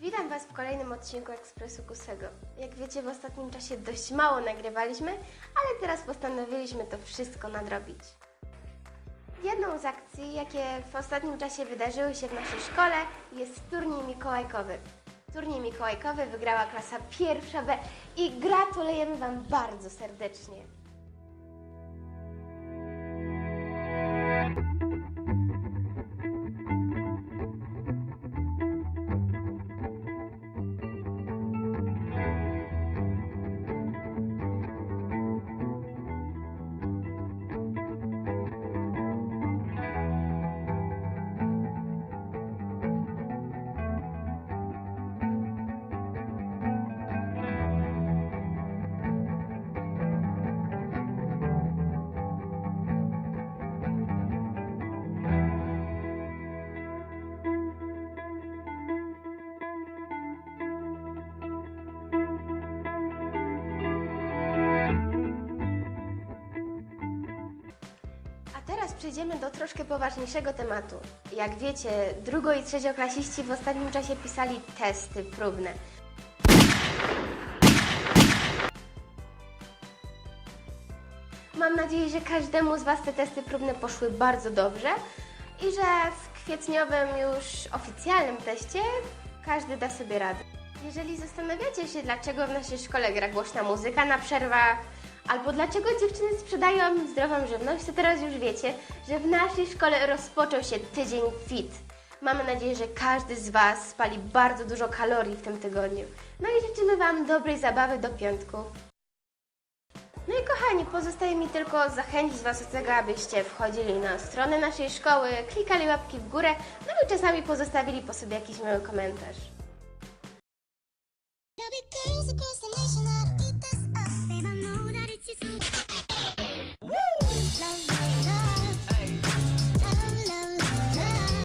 Witam Was w kolejnym odcinku Ekspresu Kusego. Jak wiecie, w ostatnim czasie dość mało nagrywaliśmy, ale teraz postanowiliśmy to wszystko nadrobić. Jedną z akcji, jakie w ostatnim czasie wydarzyły się w naszej szkole, jest turniej mikołajkowy. Turniej mikołajkowy wygrała klasa pierwsza B i gratulujemy Wam bardzo serdecznie. Przejdziemy do troszkę poważniejszego tematu. Jak wiecie, drugo- i trzecioklasiści w ostatnim czasie pisali testy próbne. Mam nadzieję, że każdemu z Was te testy próbne poszły bardzo dobrze i że w kwietniowym już oficjalnym teście każdy da sobie radę. Jeżeli zastanawiacie się, dlaczego w naszej szkole gra głośna muzyka na przerwach, albo dlaczego dziewczyny sprzedają zdrową żywność, to teraz już wiecie, że w naszej szkole rozpoczął się tydzień FIT. Mamy nadzieję, że każdy z Was spali bardzo dużo kalorii w tym tygodniu. No i życzymy Wam dobrej zabawy do piątku. No i kochani, pozostaje mi tylko zachęcić Was do tego, abyście wchodzili na stronę naszej szkoły, klikali łapki w górę, no i czasami pozostawili po sobie jakiś miły komentarz.